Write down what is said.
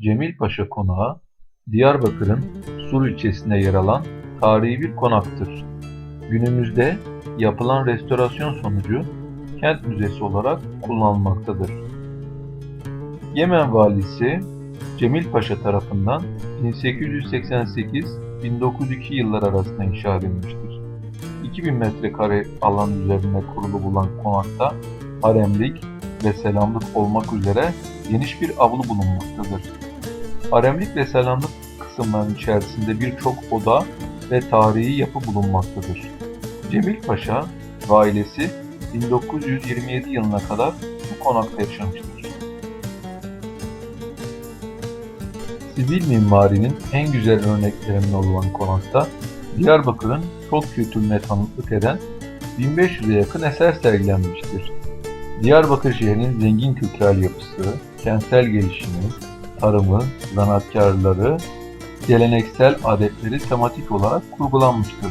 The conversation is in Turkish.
Cemil Paşa Konağı, Diyarbakır'ın Sur ilçesinde yer alan tarihi bir konaktır. Günümüzde yapılan restorasyon sonucu kent müzesi olarak kullanılmaktadır. Yemen valisi Cemil Paşa tarafından 1888-1902 yılları arasında inşa edilmiştir. 2000 metrekare alan üzerinde kurulu bulan konakta haremlik ve selamlık olmak üzere geniş bir avlu bulunmaktadır. Haremlik ve selamlık kısımların içerisinde birçok oda ve tarihi yapı bulunmaktadır. Cemil Paşa ve ailesi 1927 yılına kadar bu konakta yaşamıştır. Sivil mimarinin en güzel örneklerinden olan konakta Diyarbakır'ın çok kültürüne tanıklık eden 1500'e yakın eser sergilenmiştir. Diyarbakır şehrinin zengin kültürel yapısı, kentsel gelişimi, tarımı, zanaatkarları, geleneksel adetleri tematik olarak kurgulanmıştır.